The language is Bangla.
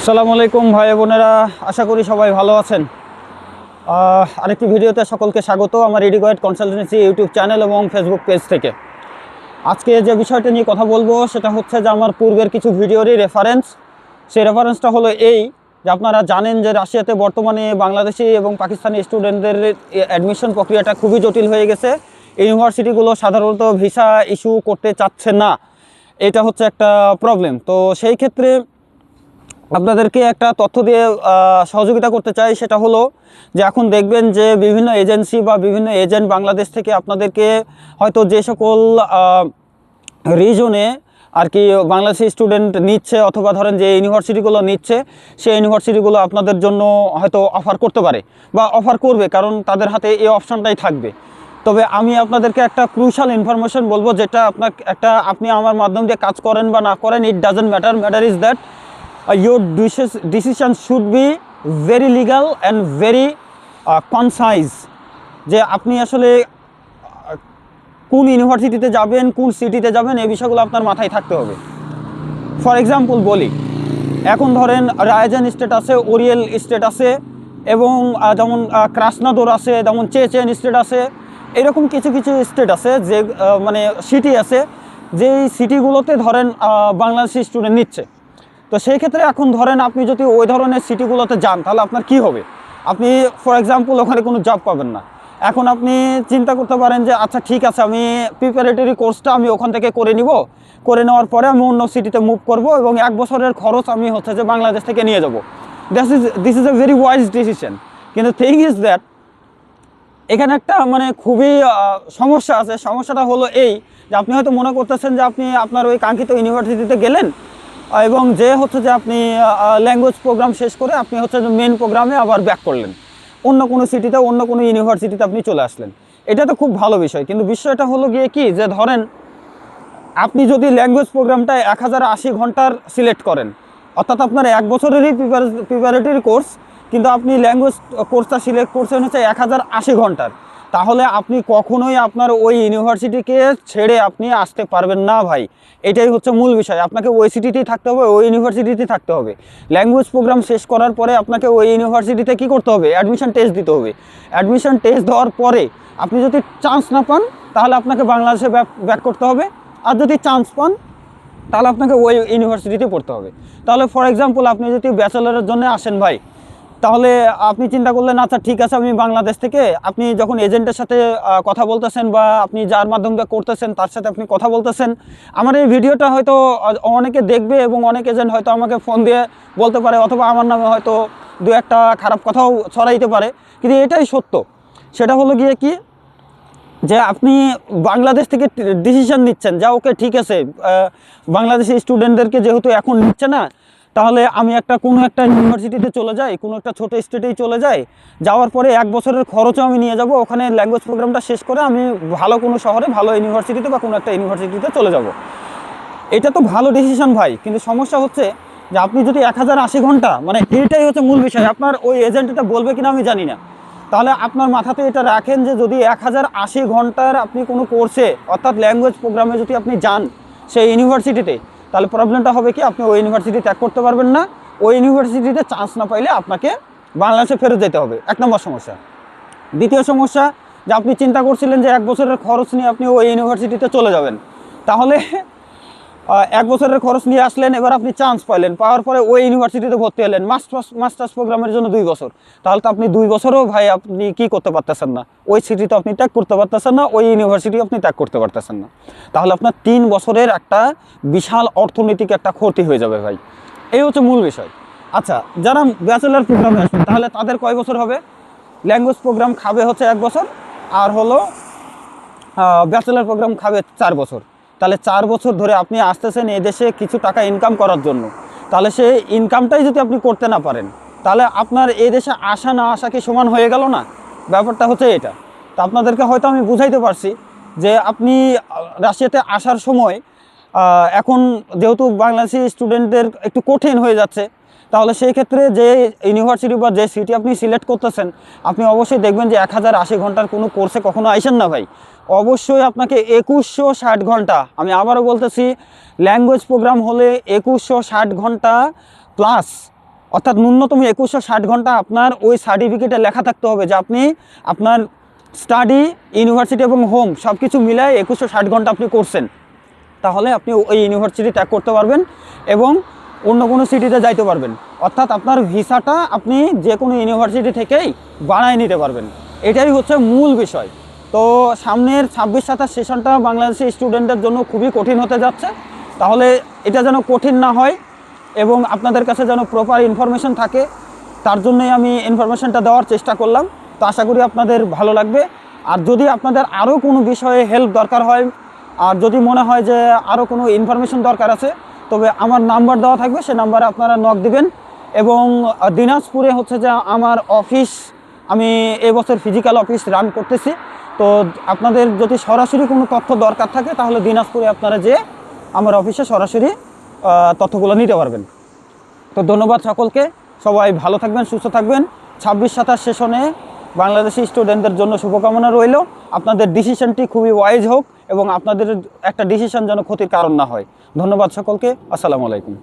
আসসালামু আলাইকুম ভাই বোনেরা, আশা করি সবাই ভালো আছেন। আরেকটি ভিডিওতে সকলকে স্বাগত আমার এডিকোয়েট কনসালটেন্সি ইউটিউব চ্যানেল এবং ফেসবুক পেজ থেকে। আজকে যে বিষয়টা নিয়ে কথা বলব, সেটা হচ্ছে যে আমার পূর্বের কিছু ভিডিওরই রেফারেন্স সেই রেফারেন্সটা হলো এই যে আপনারা জানেন যে রাশিয়াতে বর্তমানে বাংলাদেশি এবং পাকিস্তানি স্টুডেন্টদের অ্যাডমিশন প্রক্রিয়াটা খুবই জটিল হয়ে গেছে। ইউনিভার্সিটিগুলো সাধারণত ভিসা ইস্যু করতে চাচ্ছে না। এটা হচ্ছে একটা প্রবলেম তো সেই ক্ষেত্রে আপনাদেরকে একটা তথ্য দিয়ে সহযোগিতা করতে চাই, সেটা হলো যে এখন দেখবেন যে বিভিন্ন এজেন্সি বা বিভিন্ন এজেন্ট বাংলাদেশ থেকে আপনাদেরকে হয়তো যে সকল রিজনে আর কি বাংলাদেশি স্টুডেন্ট নিচ্ছে অথবা ধরেন যে ইউনিভার্সিটিগুলো নিচ্ছে, সেই ইউনিভার্সিটিগুলো আপনাদের জন্য হয়তো অফার করতে পারে বা অফার করবে কারণ তাদের হাতে এই অপশানটাই থাকবে। তবে আমি আপনাদেরকে একটা ক্রুশাল ইনফরমেশন বলব যেটা আপনার একটা আপনি আমার মাধ্যম দিয়ে কাজ করেন বা না করেন it doesn't matter matter is that your decis- decision should be very legal and very uh, concise. যে আপনি আসলে কোন ইউনিভার্সিটিতে যাবেন কোন সিটিতে যাবেন এই বিষয়গুলো আপনার মাথায় থাকতে হবে। ফর এক্সাম্পল বলি এখন ধরেন রায়জান স্টেট আছে ওরিয়েল স্টেট আছে এবং যেমন ক্রাসনাদোর আছে যেমন চেচেন স্টেট আছে এরকম কিছু কিছু স্টেট আছে যে মানে সিটি আছে যেই সিটিগুলোতে ধরেন বাংলাদেশি স্টুডেন্ট নিচ্ছে। তো সেই ক্ষেত্রে এখন ধরেন আপনি যদি ওই ধরনের সিটিগুলোতে যান, তাহলে আপনার কি হবে? আপনি ফর এক্সাম্পল ওখানে কোনো জব পাবেন না। এখন আপনি চিন্তা করতে পারেন যে আচ্ছা ঠিক আছে, আমি প্রিপারেটরি কোর্সটা আমি ওখান থেকে করে নিব। করে নেওয়ার পরে আমি অন্য সিটিতে মুভ করব এবং এক বছরের খরচ আমি হচ্ছে যে বাংলাদেশ থেকে নিয়ে যাব। This is this is a very wise decision কিন্তু থিং ইজ দ্যাট এখানে একটা মানে খুবই সমস্যা আছে। সমস্যাটা হলো এই যে, আপনি হয়তো মনে করতেছেন যে, আপনি আপনার ওই কাঙ্ক্ষিত ইউনিভার্সিটিতে গেলেন এবং যে হচ্ছে যে আপনি ল্যাঙ্গুয়েজ প্রোগ্রাম শেষ করে আপনি হচ্ছে যে মেন প্রোগ্রামে আবার ব্যাক করলেন। অন্য কোনো সিটিতে অন্য কোনো ইউনিভার্সিটিতে আপনি চলে আসলেন। এটা তো খুব ভালো বিষয়, কিন্তু বিষয়টা হলো গিয়ে কি যে ধরেন, আপনি যদি ল্যাঙ্গুয়েজ প্রোগ্রামটা এক হাজার আশি ঘণ্টার সিলেক্ট করেন, অর্থাৎ আপনার এক বছরেরই প্রিপারেটরি কোর্স কিন্তু আপনি ল্যাঙ্গুয়েজ কোর্সটা সিলেক্ট করছেন হচ্ছে এক হাজার আশি ঘণ্টার। তাহলে আপনি কখনোই আপনার ওই ইউনিভার্সিটিকে ছেড়ে আপনি আসতে পারবেন না ভাই। এটাই হচ্ছে মূল বিষয়। আপনাকে ওই সিটিতেই থাকতে হবে, ওই ইউনিভার্সিটিতেই থাকতে হবে। ল্যাঙ্গুয়েজ প্রোগ্রাম শেষ করার পরে আপনাকে ওই ইউনিভার্সিটিতে কী করতে হবে? অ্যাডমিশন টেস্ট দিতে হবে। অ্যাডমিশন টেস্ট দেওয়ার পরে আপনি যদি চান্স না পান, তাহলে আপনাকে বাংলাদেশে ব্যাক করতে হবে। আর যদি চান্স পান, তাহলে আপনাকে ওই ইউনিভার্সিটিতে পড়তে হবে। তাহলে ফর এক্সাম্পল আপনি যদি ব্যাচেলারের জন্য আসেন ভাই তাহলে আপনি চিন্তা করলেন আচ্ছা ঠিক আছে, আমি বাংলাদেশ থেকে। আপনি যখন এজেন্টের সাথে কথা বলতেছেন বা আপনি যার মাধ্যমে করতেছেন, তার সাথে আপনি কথা বলতেছেন, আমার এই ভিডিওটা হয়তো অনেকে দেখবে এবং অনেক এজেন্ট হয়তো আমাকে ফোন দিয়ে বলতে পারে, অথবা আমার নামে হয়তো দু একটা খারাপ কথাও ছড়াইতে পারে। কিন্তু এটাই সত্য। সেটা হলো গিয়ে কি? যে আপনি বাংলাদেশ থেকে ডিসিশন নিচ্ছেন, যা, ওকে, ঠিক আছে বাংলাদেশি স্টুডেন্টদেরকে যেহেতু এখন নিচ্ছে না তাহলে আমি একটা কোনো একটা ইউনিভার্সিটিতে চলে যাই, কোনো একটা ছোটো স্টেটেই চলে যাই, যাওয়ার পরে এক বছরের খরচও আমি নিয়ে যাব, ওখানে ল্যাঙ্গুয়েজ প্রোগ্রামটা শেষ করে আমি ভালো কোনো শহরে, ভালো ইউনিভার্সিটিতে বা কোনো একটা ইউনিভার্সিটিতে চলে যাব। এটা তো ভালো ডিসিশন ভাই, কিন্তু সমস্যা হচ্ছে যে আপনি যদি এক হাজার আশি ঘণ্টা মানে এইটাই হচ্ছে মূল বিষয়, আপনার ওই এজেন্ট এটা বলবে কিনা আমি জানি না। তাহলে আপনার মাথাতে এটা রাখেন যে যদি এক হাজার আশি ঘণ্টার আপনি কোনো কোর্সে অর্থাৎ ল্যাঙ্গুয়েজ প্রোগ্রামে যদি আপনি যান সেই ইউনিভার্সিটিতে তাহলে প্রবলেমটা হবে কি, আপনি ওই ইউনিভার্সিটি ত্যাগ করতে পারবেন না। ওই ইউনিভার্সিটিতে চান্স না পাইলে আপনাকে বাংলাদেশে ফেরত যেতে হবে। এক নম্বর সমস্যা। দ্বিতীয় সমস্যা, যে আপনি চিন্তা করছিলেন যে এক বছরের খরচ নিয়ে আপনি ওই ইউনিভার্সিটিতে চলে যাবেন। তাহলে এক বছরের খরচ নিয়ে আসলেন, এবার আপনি চান্স পাইলেন। পাওয়ার পরে ওই ইউনিভার্সিটিতে ভর্তি হলেন। মাস্টার্স মাস্টার্স প্রোগ্রামের জন্য দুই বছর। তাহলে তো আপনি দুই বছরও ভাই আপনি কি করতে পারতেছেন না? ওই সিটি তো আপনি ত্যাগ করতে পারতেছেন না, ওই ইউনিভার্সিটি আপনি ত্যাগ করতে পারতেছেন না। তাহলে আপনার তিন বছরের একটা বিশাল অর্থনৈতিক একটা ক্ষতি হয়ে যাবে ভাই। এই হচ্ছে মূল বিষয়। আচ্ছা যারা ব্যাচেলার প্রোগ্রামে আসবেন, তাহলে তাদের কয় বছর হবে? ল্যাঙ্গুয়েজ প্রোগ্রাম খাবে হচ্ছে এক বছর, আর হলো ব্যাচেলার প্রোগ্রাম খাবে চার বছর। তাহলে চার বছর ধরে আপনি আসতেছেন এদেশে কিছু টাকা ইনকাম করার জন্য। তাহলে সে ইনকামটাই যদি আপনি করতে না পারেন, তাহলে আপনার এদেশে দেশে আসা না আসা কি সমান হয়ে গেল না? ব্যাপারটা হচ্ছে এটা। তা আপনাদেরকে হয়তো আমি বুঝাইতে পারছি যে আপনি রাশিয়াতে আসার সময় এখন যেহেতু বাংলাদেশি স্টুডেন্টদের একটু কঠিন হয়ে যাচ্ছে তাহলে সেই ক্ষেত্রে যে ইউনিভার্সিটি বা যে সিটি আপনি সিলেক্ট করতেছেন, আপনি অবশ্যই দেখবেন যে এক হাজার আশি ঘণ্টার কোনো কোর্সে কখনো আইসেন না ভাই। অবশ্যই আপনাকে একুশশো ষাট ঘণ্টা, আমি আবারও বলতেছি ল্যাঙ্গুয়েজ প্রোগ্রাম হলে একুশশো ষাট ঘণ্টা প্লাস অর্থাৎ ন্যূনতম একুশশো ষাট ঘণ্টা আপনার ওই সার্টিফিকেটে লেখা থাকতে হবে যে আপনি আপনার স্টাডি ইউনিভার্সিটি এবং হোম সব কিছু মিলায় একুশশো ষাট ঘণ্টা আপনি করছেন। তাহলে আপনি ওই ইউনিভার্সিটি ত্যাগ করতে পারবেন এবং অন্য কোনো সিটিতে যাইতে পারবেন। অর্থাৎ আপনার ভিসাটা আপনি যে কোনো ইউনিভার্সিটি থেকেই বানায় নিতে পারবেন। এটাই হচ্ছে মূল বিষয়। তো সামনের ছাব্বিশ সাতাশ সেশনটা বাংলাদেশি স্টুডেন্টদের জন্য খুবই কঠিন হতে যাচ্ছে। তাহলে এটা যেন কঠিন না হয় এবং আপনাদের কাছে যেন প্রপার ইনফরমেশন থাকে, তার জন্যই আমি ইনফরমেশনটা দেওয়ার চেষ্টা করলাম। তো আশা করি আপনাদের ভালো লাগবে। আর যদি আপনাদের আরও কোনো বিষয়ে হেল্প দরকার হয়, আর যদি মনে হয় যে আরও কোনো ইনফরমেশন দরকার আছে তবে আমার নাম্বার দেওয়া থাকবে, সে নাম্বারে আপনারা নক দিবেন। এবং দিনাজপুরে হচ্ছে যে আমার অফিস আমি এবছর ফিজিক্যাল অফিস রান করতেছি। তো আপনাদের যদি সরাসরি কোনো তথ্য দরকার থাকে, তাহলে দিনাজপুরে আপনারা যে আমার অফিসে সরাসরি তথ্যগুলো নিতে পারবেন। তো ধন্যবাদ সকলকে। সবাই ভালো থাকবেন, সুস্থ থাকবেন। ছাব্বিশ সাতাশ সেশনে বাংলাদেশি স্টুডেন্টদের জন্য শুভকামনা রইল। আপনাদের ডিসিশনটি খুবই ওয়াইজ হোক এবং আপনাদের একটা ডিসিশন যেন ক্ষতির কারণ না হয়। ধন্যবাদ সকলকে। আসসালামু আলাইকুম।